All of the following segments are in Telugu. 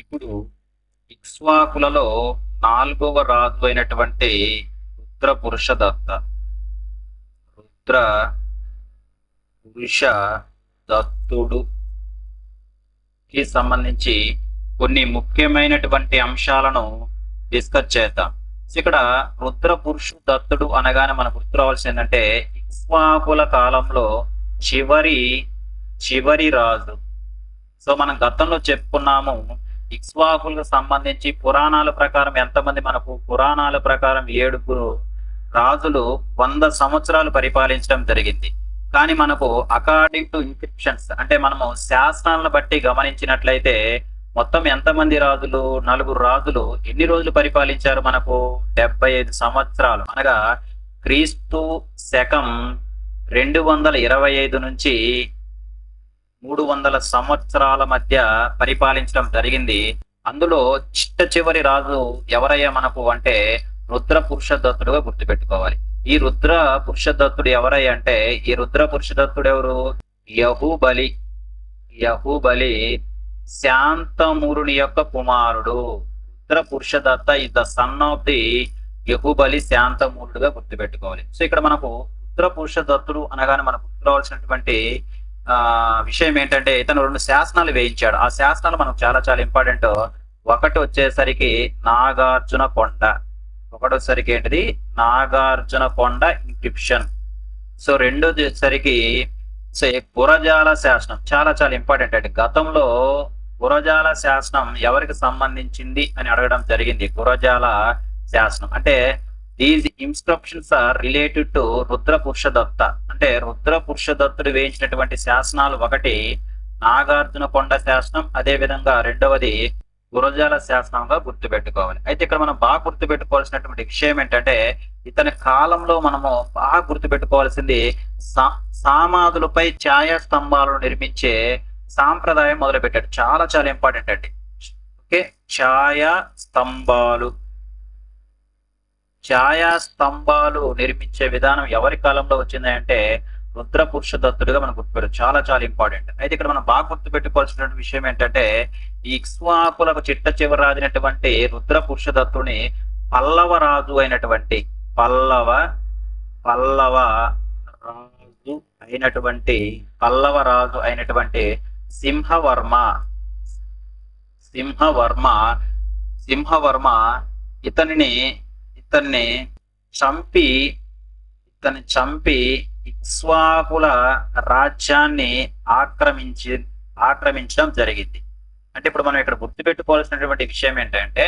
ఇప్పుడు ఇక్స్వాకులలో నాలుగవ రాజు అయినటువంటి రుద్ర పురుష దత్త రుద్ర పురుష దత్తుడు కి సంబంధించి కొన్ని ముఖ్యమైనటువంటి అంశాలను డిస్కస్ చేద్దాం. ఇక్కడ రుద్ర పురుషు దత్తుడు అనగానే మనకు గుర్తు రావాల్సింది ఏంటంటే ఇక్స్వాకుల కాలంలో చివరి చివరి రాజు. సో మనం గతంలో చెప్పుకున్నాము ఇక్స్వాకులకు సంబంధించి పురాణాల ప్రకారం ఎంతమంది మనకు పురాణాల ప్రకారం ఏడుగురు రాజులు వంద సంవత్సరాలు పరిపాలించడం జరిగింది. కానీ మనకు అకార్డింగ్ టు ఇన్స్క్రిప్షన్స్ అంటే మనము శాసనాలను బట్టి గమనించినట్లయితే మొత్తం ఎంతమంది రాజులు నలుగురు రాజులు ఎన్ని రోజులు పరిపాలించారు మనకు? డెబ్బై ఐదు సంవత్సరాలు. అనగా క్రీస్తు శకం రెండు వందల ఇరవై ఐదు నుంచి మూడు వందల సంవత్సరాల మధ్య పరిపాలించడం జరిగింది. అందులో చిట్ట చివరి రాజు ఎవరయ్యా మనకు అంటే రుద్ర పురుషదత్తుడుగా గుర్తుపెట్టుకోవాలి. ఈ రుద్ర పురుషదత్తుడు ఎవరయ్యా అంటే ఈ రుద్ర పురుషదత్తుడు ఎవరు? యహూబలి. యహూబలి శాంతమురుని యొక్క కుమారుడు. Rudra Purushadatta is the son of the యహూబలి శాంతమూరుడుగా గుర్తుపెట్టుకోవాలి. సో ఇక్కడ మనకు రుద్ర పురుషదత్తుడు అనగానే మనకు గుర్తురావాల్సినటువంటి విషయం ఏంటంటే ఇతను రెండు శాసనాలు వేయించాడు. ఆ శాసనాలు మనకు చాలా చాలా ఇంపార్టెంట్ ఒకటి వచ్చేసరికి నాగార్జున కొండ. ఒకటి వచ్చేసరికి ఏంటిది? నాగార్జున కొండ ఇన్క్రిప్షన్ సో రెండో వచ్చేసరికి సో గురజాల పురజాల శాసనం చాలా చాలా ఇంపార్టెంట్ అండి. గతంలో పురజాల శాసనం ఎవరికి సంబంధించింది అని అడగడం జరిగింది. పురజాల శాసనం. అంటే these inscriptions are related to Rudra Purushadatta అంటే రుద్ర పురుషదత్తుడు వేయించినటువంటి శాసనాలు ఒకటి నాగార్జున కొండ శాసనం అదే విధంగా రెండవది గురజాల శాసనంగా గుర్తుపెట్టుకోవాలి. అయితే ఇక్కడ మనం బాగా గుర్తుపెట్టుకోవాల్సినటువంటి విషయం ఏంటంటే ఇతని కాలంలో మనము బాగా గుర్తుపెట్టుకోవాల్సింది సా- సామాధులపై ఛాయా స్తంభాలను నిర్మించే సాంప్రదాయం మొదలు పెట్టాడు చాలా చాలా ఇంపార్టెంట్ అండి. ఓకే ఛాయా స్తంభాలు ఛాయా స్తంభాలు నిర్మించే విధానం ఎవరి కాలంలో వచ్చింది అంటే రుద్ర పురుష దత్తుడుగా మనం గుర్తుపెట్టు చాలా చాలా ఇంపార్టెంట్. అయితే ఇక్కడ మనం బాగా గుర్తుపెట్టుకోవాల్సిన విషయం ఏంటంటే ఈ ఇక్ష్వాకులకు చిట్ట చివరి రాజైనటువంటి రుద్ర పురుష దత్తుని పల్లవ రాజు అయినటువంటి పల్లవ పల్లవ రాజు అయినటువంటి పల్లవ రాజు అయినటువంటి సింహవర్మ సింహవర్మ సింహవర్మ ఇతనిని ఇతన్ని చంపి ఇతన్ని చంపి ఇక్ష్వాకుల రాజ్యాన్ని ఆక్రమించి ఆక్రమించడం జరిగింది. అంటే ఇప్పుడు మనం ఇక్కడ గుర్తుపెట్టుకోవాల్సినటువంటి విషయం ఏంటంటే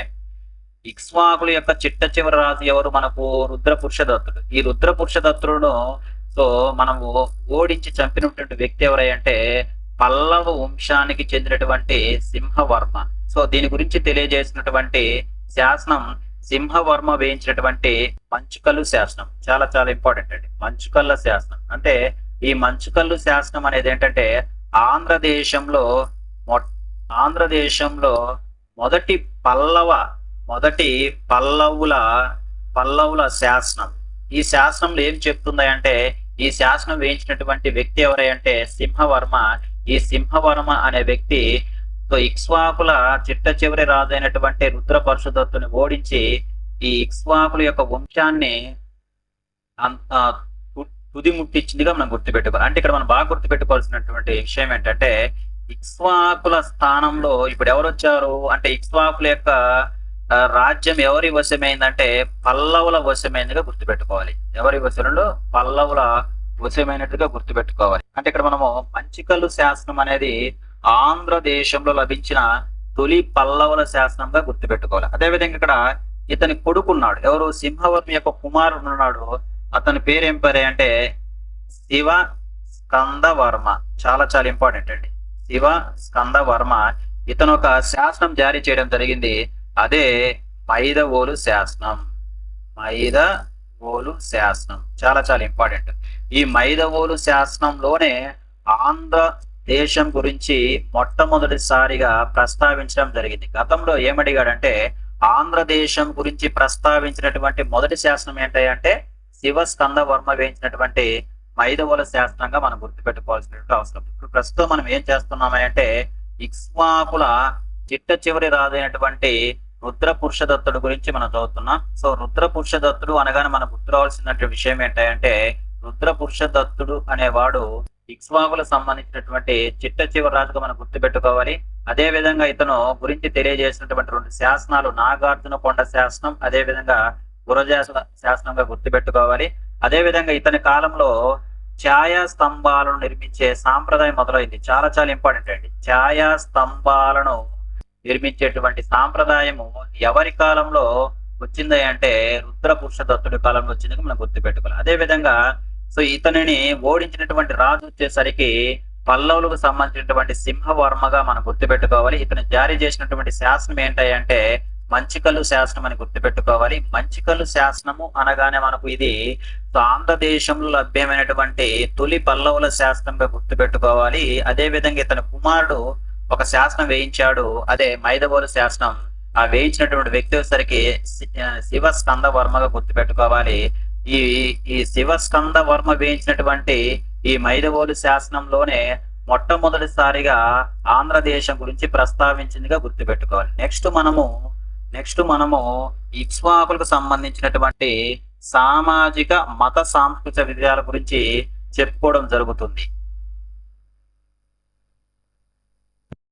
ఇక్ష్వాకుల యొక్క చిట్ట చివరి రాజు ఎవరు? మనకు రుద్ర పురుషదత్తుడు ఈ రుద్ర పురుషదత్తుడు సో మనము ఓడించి చంపినటువంటి వ్యక్తి ఎవరై అంటే పల్లవ వంశానికి చెందినటువంటి సింహవర్మ. సో దీని గురించి తెలియజేసినటువంటి శాసనం సింహవర్మ వేయించినటువంటి మంచుకల్లు శాసనం. చాలా చాలా ఇంపార్టెంట్ అండి. మంచుకల్ల శాసనం. అంటే ఈ మంచుకల్లు శాసనం అనేది ఏంటంటే ఆంధ్రదేశంలో మొ- ఆంధ్రదేశంలో మొదటి పల్లవ మొదటి పల్లవుల పల్లవుల శాసనం. ఈ శాసనంలో ఏం చెప్తుంది అంటే ఈ శాసనం వేయించినటువంటి వ్యక్తి ఎవరై అంటే సింహవర్మ. ఈ సింహవర్మ అనే వ్యక్తి సో ఇక్స్వాకుల చిట్ట చివరి రాజు అయినటువంటి రుద్ర పరశుదత్తుని ఓడించి ఈ ఇక్స్వాకుల యొక్క వంశాన్ని అంత తుది ముట్టించిందిగా మనం గుర్తుపెట్టుకోవాలి. అంటే ఇక్కడ మనం బాగా గుర్తుపెట్టుకోవాల్సినటువంటి విషయం ఏంటంటే ఇక్స్వాకుల స్థానంలో ఇప్పుడు ఎవరు వచ్చారు? అంటే ఇక్స్వాకుల యొక్క రాజ్యం ఎవరి వశమైందంటే పల్లవుల వశమైందిగా గుర్తుపెట్టుకోవాలి. ఎవరి వశంలో? పల్లవుల వశమైనట్టుగా గుర్తుపెట్టుకోవాలి. అంటే ఇక్కడ మనము మంచికల్లు శాసనం అనేది ఆంధ్రదేశంలో లభించిన తొలి పల్లవుల శాసనంగా గుర్తుపెట్టుకోవాలి. అదేవిధంగా ఇక్కడ ఇతని కొడుకున్నాడు. ఎవరు? సింహవర్మ యొక్క కుమారుడు ఉన్నాడు. అతని పేరు ఏం పేరే అంటే శివ స్కందవర్మ. చాలా చాలా ఇంపార్టెంట్ అండి. శివ స్కందవర్మ ఇతను ఒక శాసనం జారీ చేయడం జరిగింది. అదే మైదవోలు శాసనం. మైదవోలు శాసనం. చాలా చాలా ఇంపార్టెంట్ ఈ మైదవోలు శాసనంలోనే ఆంధ్ర దేశం గురించి మొట్టమొదటిసారిగా ప్రస్తావించడం జరిగింది. గతంలో ఏమడిగాడంటే ఆంధ్రదేశం గురించి ప్రస్తావించినటువంటి మొదటి శాసనం ఏంటంటే శివ స్కంద వర్మ వేయించినటువంటి మైదవల శాస్త్రంగా మనం గుర్తుపెట్టుకోవాల్సినటువంటి అవసరం. ఇప్పుడు ప్రస్తుతం మనం ఏం చేస్తున్నామంటే ఇక్ష్వాకుల చిట్ట చివరి రాజైనటువంటి రుద్ర పురుషదత్తుడు గురించి మనం చదువుతున్నాం. సో రుద్ర పురుషదత్తుడు అనగానే మనం గుర్తు రావాల్సినటువంటి విషయం ఏంటంటే రుద్ర పురుషదత్తుడు అనేవాడు ఇక్స్వాకులకు సంబంధించినటువంటి చిట్ట చివరి రాజుగా మనం గుర్తుపెట్టుకోవాలి. అదే విధంగా ఇతను గురించి తెలియజేసినటువంటి రెండు శాసనాలు నాగార్జున కొండ శాసనం అదే విధంగా గురజాస శాసనంగా గుర్తుపెట్టుకోవాలి. అదే విధంగా ఇతని కాలంలో ఛాయా స్తంభాలను నిర్మించే సాంప్రదాయం మొదలైంది. చాలా చాలా ఇంపార్టెంట్ అండి. ఛాయా స్తంభాలను నిర్మించేటువంటి సాంప్రదాయము ఎవరి కాలంలో వచ్చింది అంటే రుద్ర పురుషదత్తుడి కాలంలో వచ్చింది మనం గుర్తుపెట్టుకోవాలి. అదే విధంగా సో ఇతనిని ఓడించినటువంటి రాజు వచ్చేసరికి పల్లవులకు సంబంధించినటువంటి సింహవర్మగా మనం గుర్తుపెట్టుకోవాలి. ఇతను జారీ చేసినటువంటి శాసనం ఏంటంటే మంచికల్లు శాసనం అని గుర్తుపెట్టుకోవాలి. మంచికల్లు శాసనము అనగానే మనకు ఇది ఆంధ్రదేశంలో లభ్యమైనటువంటి తొలి పల్లవుల శాసనంగా గుర్తుపెట్టుకోవాలి. అదే విధంగా ఇతని కుమారుడు ఒక శాసనం వేయించాడు. అదే మైదవోలు శాసనం. ఆ వేయించినటువంటి వ్యక్తి వచ్చేసరికి శి- శివ స్కంద వర్మగా గుర్తుపెట్టుకోవాలి. ఈ ఈ శివస్కంద వర్మ వేయించినటువంటి ఈ మైదవోలు శాసనంలోనే మొట్టమొదటిసారిగా ఆంధ్రదేశం గురించి ప్రస్తావించిందిగా గుర్తుపెట్టుకోవాలి. నెక్స్ట్ మనము నెక్స్ట్ మనము ఇక్ష్వాకులకు సంబంధించినటువంటి సామాజిక మత సాంస్కృతిక విధాల గురించి చెప్పుకోవడం జరుగుతుంది.